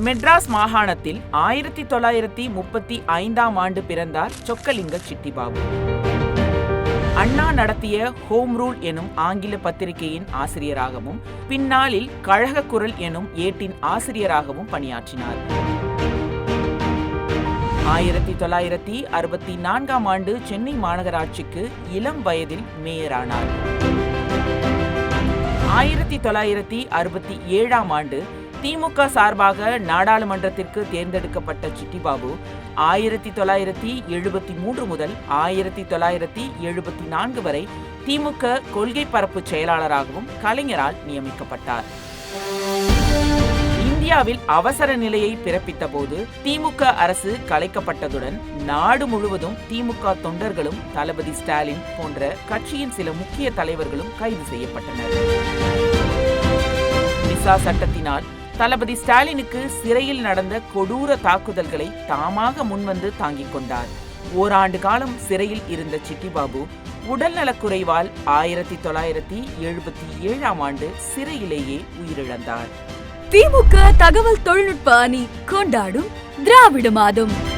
மெட்ராஸ் மாகாணத்தில் ஆயிரத்தி தொள்ளாயிரத்தி முப்பத்தி ஐந்தாம் ஆண்டு பிறந்தார் சொக்கலிங்க சிட்டிபாபு. அண்ணா நடத்திய ஹோம் ரூல் எனும் ஆங்கில பத்திரிகையின் ஆசிரியராகவும் பின்னாளில் கழக குரல் எனும் ஏட்டின் ஆசிரியராகவும் பணியாற்றினார். ஆயிரத்தி தொள்ளாயிரத்தி அறுபத்தி நான்காம் ஆண்டு சென்னை மாநகராட்சிக்கு இளம் வயதில் மேயரானார். ஆயிரத்தி தொள்ளாயிரத்தி அறுபத்தி ஏழாம் ஆண்டு திமுக சார்பாக நாடாளுமன்றத்திற்கு தேர்ந்தெடுக்கப்பட்ட சிட்டிபாபு ஆயிரத்தி தொள்ளாயிரத்தி எழுபத்தி மூன்று முதல் ஆயிரத்தி தொள்ளாயிரத்தி எழுபத்தி நான்கு வரை திமுக கொள்கை பரப்பு செயலாளராகவும் கலைஞரால் நியமிக்கப்பட்டார். இந்தியாவில் அவசர நிலையை பிறப்பித்த போது திமுக அரசு கலைக்கப்பட்டதுடன் நாடு முழுவதும் திமுக தொண்டர்களும் தளபதி ஸ்டாலின் போன்ற கட்சியின் சில முக்கிய தலைவர்களும் கைது செய்யப்பட்டனர். மிசா சட்டத்தினால் தளபதி ஸ்டாலினுக்கு சிறையில் நடந்த கொடூர தாக்குதல்களை தாமாக முன்வந்து தாங்கிக் கொண்டார். ஓராண்டு காலம் சிறையில் இருந்த சிட்டிபாபு உடல்நலக்குறைவால் ஆயிரத்தி தொள்ளாயிரத்தி எழுபத்தி ஏழாம் ஆண்டு சிறையிலேயே உயிரிழந்தார். திமுக தகவல் தொழில்நுட்ப அணி கொண்டாடும் திராவிட மாதம்.